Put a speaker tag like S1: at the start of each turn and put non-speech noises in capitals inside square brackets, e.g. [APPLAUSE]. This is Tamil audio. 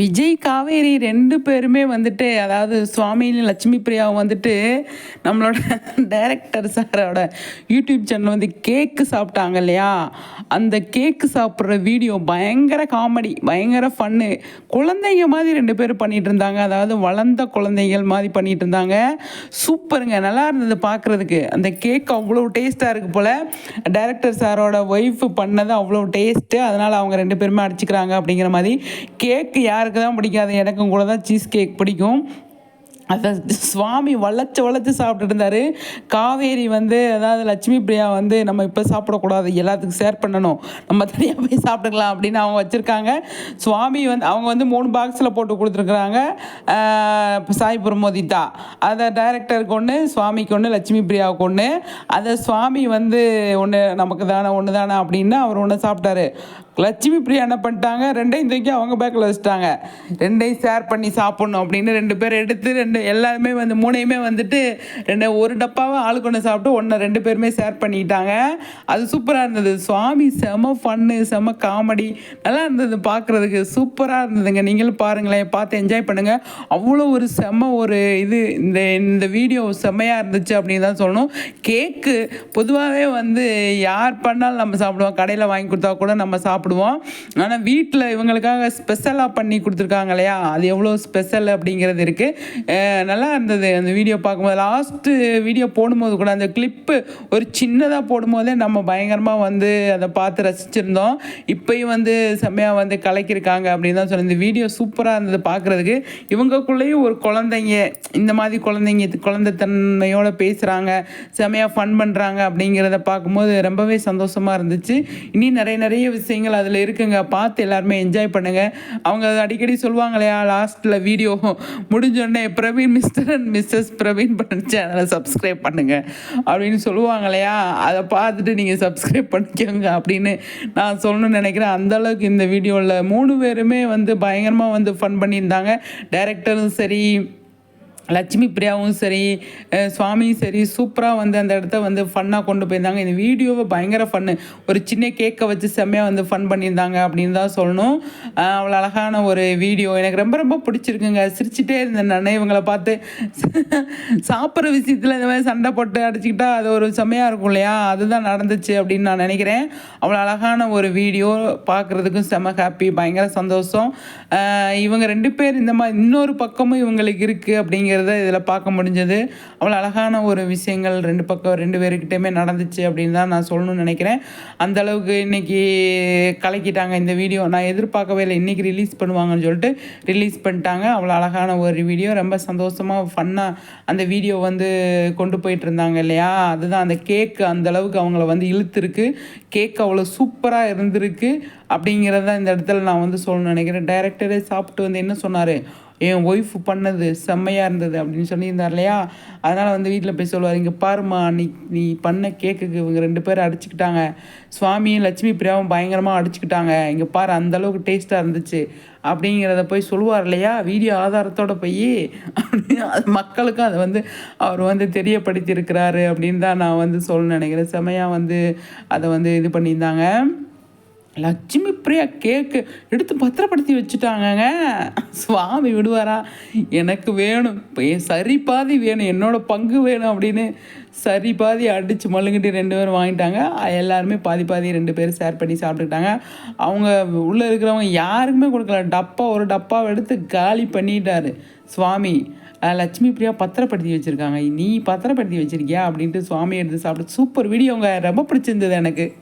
S1: விஜய் காவேரி ரெண்டு பேருமே வந்துட்டு அதாவது சுவாமி லட்சுமி பிரியாவும் வந்துட்டு நம்மளோட டைரக்டர் சாரோட யூடியூப் சேனல் வந்து கேக்கு சாப்பிட்டாங்க இல்லையா? அந்த கேக்கு சாப்பிட்ற வீடியோ பயங்கர காமெடி பயங்கர ஃபன்னு குழந்தைங்க மாதிரி ரெண்டு பேரும் பண்ணிகிட்டு இருந்தாங்க. அதாவது வளர்ந்த குழந்தைகள் மாதிரி பண்ணிகிட்டு இருந்தாங்க. சூப்பருங்க நல்லா இருந்தது பார்க்குறதுக்கு அந்த கேக் அவ்வளோ டேஸ்ட்டாக இருக்குது போல். டைரக்டர் சாரோட ஒய்ஃப் பண்ணது அவ்வளோ டேஸ்ட்டு அதனால் அவங்க ரெண்டு பேருமே அடிச்சுக்கிறாங்க அப்படிங்கிற மாதிரி கேக்கு யாருக்கு தான் பிடிக்காது. எனக்கும் கூட தான் சீஸ் கேக் பிடிக்கும். அதை சுவாமி வளைச்சு வளைச்சு சாப்பிட்டுட்டு இருந்தார் காவேரி வந்து அதாவது லட்சுமி பிரியா வந்து நம்ம இப்போ சாப்பிடக்கூடாது எல்லாத்துக்கும் ஷேர் பண்ணணும். நம்ம தனியாக போய் சாப்பிட்டுக்கலாம் அப்படின்னு அவங்க வச்சுருக்காங்க. சுவாமி வந்து அவங்க வந்து மூணு பாக்ஸில் போட்டு கொடுத்துருக்குறாங்க. சாய் பிரமோதிதா. அதை டைரக்டருக்கு ஒன்று சுவாமிக்கு ஒன்று லட்சுமி பிரியாவுக்கு ஒன்று அதை சுவாமி வந்து ஒன்று நமக்கு தானே ஒன்று தானே அப்படின்னு அவர் ஒன்று சாப்பிட்டாரு. லட்சுமி பிரியா என்ன பண்ணிட்டாங்க? ரெண்டையும் தூக்கி அவங்க பேக்கில் வச்சுட்டாங்க. ரெண்டையும் ஷேர் பண்ணி சாப்பிட்ணும் அப்படின்னு ரெண்டு பேர் எடுத்து ரெண்டு எல்லாருமே வந்து மூணையுமே வந்துட்டு ரெண்டு ஒரு டப்பாவை ஆளுக்கு ஒன்று சாப்பிட்டு ஒன்று ரெண்டு பேருமே ஷேர் பண்ணிக்கிட்டாங்க அது சூப்பராக இருந்தது. சுவாமி செம ஃபன்னு செம காமெடி நல்லா இருந்தது பார்க்குறதுக்கு சூப்பராக இருந்ததுங்க. நீங்களும் பாருங்களேன். பார்த்து என்ஜாய் பண்ணுங்கள் அவ்வளோ ஒரு செம ஒரு இது. இந்த இந்த வீடியோ செம்மையாக இருந்துச்சு அப்படின்னு தான் சொல்லணும். கேக்கு பொதுவாகவே வந்து யார் பண்ணாலும் நம்ம சாப்பிடுவோம். கடையில் வாங்கி கொடுத்தா கூட நம்ம சாப்பிடுவோம். ஆனால் வீட்டில் இவங்களுக்காக ஸ்பெஷலாக பண்ணி கொடுத்துருக்காங்க இல்லையா? அது எவ்வளோ ஸ்பெஷல் அப்படிங்கிறது இருக்குது நல்லா இருந்தது. அந்த வீடியோ பார்க்கும்போது லாஸ்ட்டு வீடியோ போடும்போது கூட அந்த கிளிப்பு ஒரு சின்னதாக போடும்போதே நம்ம பயங்கரமாக வந்து அதை பார்த்து ரசிச்சிருந்தோம். இப்போயும் வந்து செம்மையாக வந்து கலக்கியிருக்காங்க அப்படின்னு தான் சொல்லி இந்த வீடியோ சூப்பராக இருந்தது பார்க்குறதுக்கு. இவங்கக்குள்ளேயும் ஒரு குழந்தைங்க இந்த மாதிரி குழந்தைங்க குழந்தைத்தன்மையோடு பேசுகிறாங்க செம்மையாக ஃபன் பண்ணுறாங்க அப்படிங்கிறத பார்க்கும்போது ரொம்பவே சந்தோஷமாக இருந்துச்சு. இனி நிறைய நிறைய விஷயங்கள் அதில் இருக்குங்க. பார்த்து எல்லாருமே என்ஜாய் பண்ணுங்கள் அவங்க அடிக்கடி சொல்லுவாங்க இல்லையா லாஸ்ட்டில் வீடியோ முடிஞ்சோடனே Praveen mister and missus Praveen பண்ண சேனலை சப்ஸ்கிரைப் பண்ணுங்க. அப்படின்னு சொல்லுவாங்க இல்லையா அதை பார்த்துட்டு நீங்கள் சப்ஸ்கிரைப் பண்ணிக்கோங்க அப்படின்னு நான் சொல்லணும்னு நினைக்கிறேன். அந்த அளவுக்கு இந்த வீடியோவில் மூணு பேருமே வந்து பயங்கரமாக வந்து ஃபன் பண்ணியிருந்தாங்க. டைரக்டரும் சரி லட்சுமி பிரியாவும் சரி சுவாமியும் சரி சூப்பராக வந்து அந்த இடத்த வந்து ஃபன்னாக கொண்டு போயிருந்தாங்க. இந்த வீடியோவை பயங்கர ஃபன்னு ஒரு சின்ன கேக்கை வச்சு செம்மையாக வந்து ஃபன் பண்ணியிருந்தாங்க அப்படின்னு தான் சொல்லணும். அவ்வளோ அழகான ஒரு வீடியோ எனக்கு ரொம்ப ரொம்ப பிடிச்சிருக்குங்க. சிரிச்சிட்டே இருந்தேன் நான். இவங்களை பார்த்து [LAUGHS] சாப்பிட்ற விஷயத்தில் இந்த மாதிரி சண்டை போட்டு அடிச்சுக்கிட்டா அது ஒரு செம்மையாக இருக்கும் இல்லையா? அதுதான் நடந்துச்சு அப்படின்னு நான் நினைக்கிறேன். அவ்வளோ அழகான ஒரு வீடியோ பார்க்குறதுக்கும் செம்ம ஹாப்பி பயங்கர சந்தோஷம். இவங்க ரெண்டு பேர் இந்த மாதிரி இன்னொரு பக்கமும் இவங்களுக்கு இருக்குது அப்படிங்கிறத இதில் பார்க்க முடிஞ்சது. அவ்வளோ அழகான ஒரு விஷயங்கள் ரெண்டு பக்கம் ரெண்டு பேருக்கிட்டேயுமே நடந்துச்சு அப்படின்னு தான் நான் சொல்லணும்னு நினைக்கிறேன். அந்த அளவுக்கு இன்னைக்கு கலக்கிட்டாங்க இந்த வீடியோ. நான் எதிர்பார்க்கவே இல்லை. இன்றைக்கி ரிலீஸ் பண்ணுவாங்கன்னு சொல்லிட்டு ரிலீஸ் பண்ணிட்டாங்க. அவ்வளோ அழகான ஒரு வீடியோ. ரொம்ப சந்தோஷமாக ஃபன்னாக அந்த வீடியோ வந்து கொண்டு போயிட்டு இருந்தாங்க இல்லையா? அதுதான் அந்த கேக் அந்த அளவுக்கு அவங்கள வந்து இழுத்துருக்கு. கேக் அவ்வளோ சூப்பராக இருந்திருக்கு. அப்படிங்கிறத இந்த இடத்துல நான் வந்து சொல்லணும்னு நினைக்கிறேன். டைரக்டரே சாப்பிட்டு வந்து என்ன சொன்னார்? என் ஒய்ஃப் பண்ணது செம்மையாக இருந்தது அப்படின்னு சொல்லியிருந்தார் இல்லையா? அதனால் வந்து வீட்டில் போய் சொல்லுவார் இங்கே பாருமா நீ நீ பண்ண கேக்குக்கு இவங்க ரெண்டு பேரும் அடிச்சுக்கிட்டாங்க. சுவாமியும் லட்சுமி பிரியாவும் பயங்கரமாக அடிச்சுக்கிட்டாங்க. இங்கே பாரு அந்தளவுக்கு டேஸ்ட்டாக இருந்துச்சு அப்படிங்கிறத போய் சொல்லுவார் இல்லையா? வீடியோ ஆதாரத்தோட போய் அப்படின்னு அது மக்களுக்கும் அதை வந்து அவர் வந்து தெரியப்படுத்தியிருக்கிறாரு அப்படின்னு தான் நான் வந்து சொல்லணும்னு நினைக்கிறேன். செம்மையாக வந்து அதை வந்து இது பண்ணியிருந்தாங்க. லட்சுமி பிரியா கேக்கு எடுத்து பத்திரப்படுத்தி வச்சுட்டாங்கங்க. சுவாமி விடுவாரா? எனக்கு வேணும். என் சரி பாதி வேணும். என்னோட பங்கு வேணும் அப்படின்னு சரி பாதி அடித்து மழுங்கிட்டு ரெண்டு பேரும் வாங்கிட்டாங்க. எல்லாருமே பாதி பாதி ரெண்டு பேரும் ஷேர் பண்ணி சாப்பிட்டுக்கிட்டாங்க. அவங்க உள்ளே இருக்கிறவங்க யாருக்குமே கொடுக்கல. டப்பா ஒரு டப்பாவை எடுத்து காலி பண்ணிட்டாரு. சுவாமி லட்சுமி பிரியா பத்திரப்படுத்தி வச்சுருக்காங்க. நீ பத்திரப்படுத்தி வச்சுருக்கியா அப்படின்ட்டு சுவாமி எடுத்து சாப்பிட்டு சூப்பர் வீடியோங்க ரொம்ப பிடிச்சிருந்தது எனக்கு.